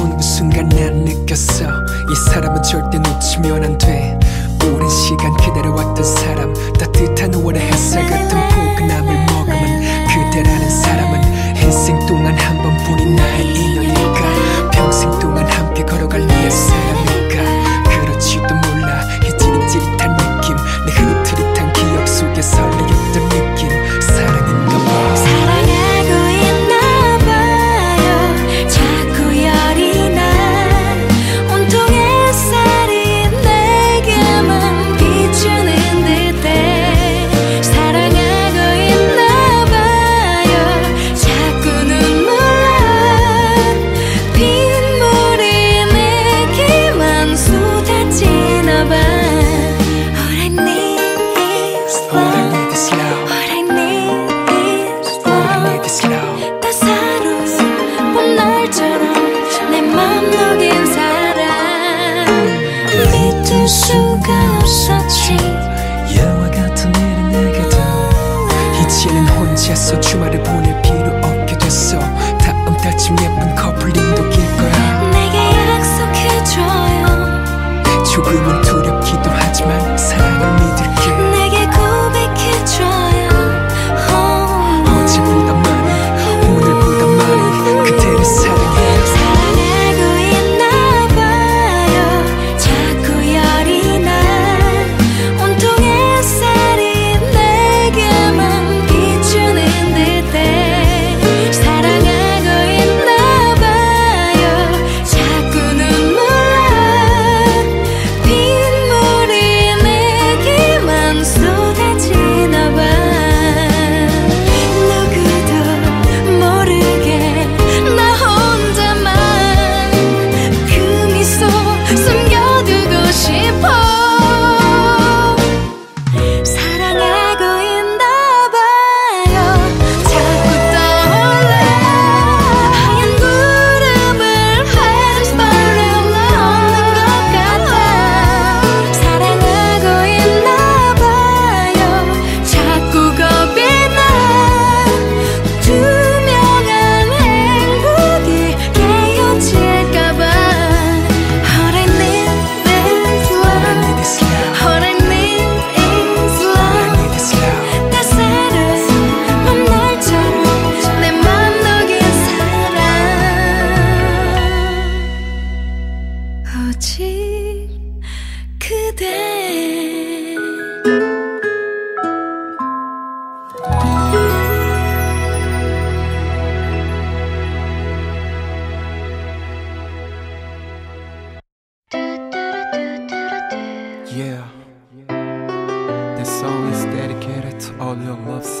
본 그 순간 난 느꼈어. 이 사람은 절대 놓치면 안돼. 오랜 시간 기다려왔던 사람 따뜻한 우월의 햇살 같은 포근함을 없었지. 영화 같은 일은 내게도 이제는 혼자서 주말을 보내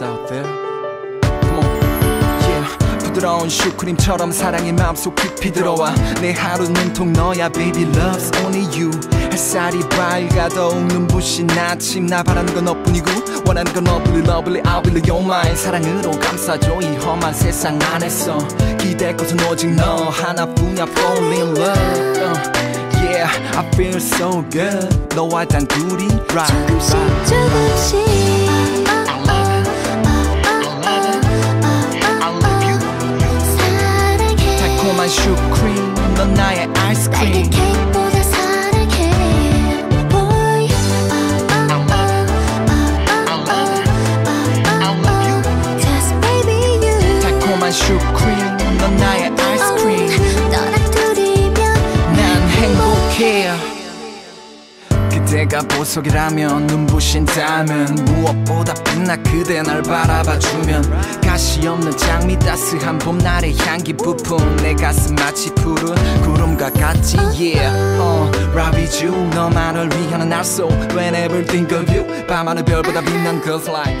your loves out there. Come on. Yeah. 부드러운 슈크림처럼 사랑이 마음속 깊이 들어와 내 하루는 통 너야 baby loves only you 햇살이 밝아도 눈부신 아침 나 바라는 건 너뿐이고 원하는 건 lovely lovely I will you're mine 사랑으로 감싸줘 이 험한 세상 안에서 기댈 것은 오직 너 하나뿐이야 fall in love uh, Yeah I feel so good 너와 단둘이 right, 조금씩 right. 조금씩 넌 나의 아이스크림. 너랑 둘이면 난 행복해 그대가 보석이라면 눈부신다면 무엇보다 빛나 그대 날 바라봐주면 가시 없는 장미 따스한 봄날의 향기 부푼 내 가슴 마치 푸른 구름과 같지 yeah. uh, love you 너만을 위한 날속 Whenever think of you. 밤하늘 별보다 빛난 girls like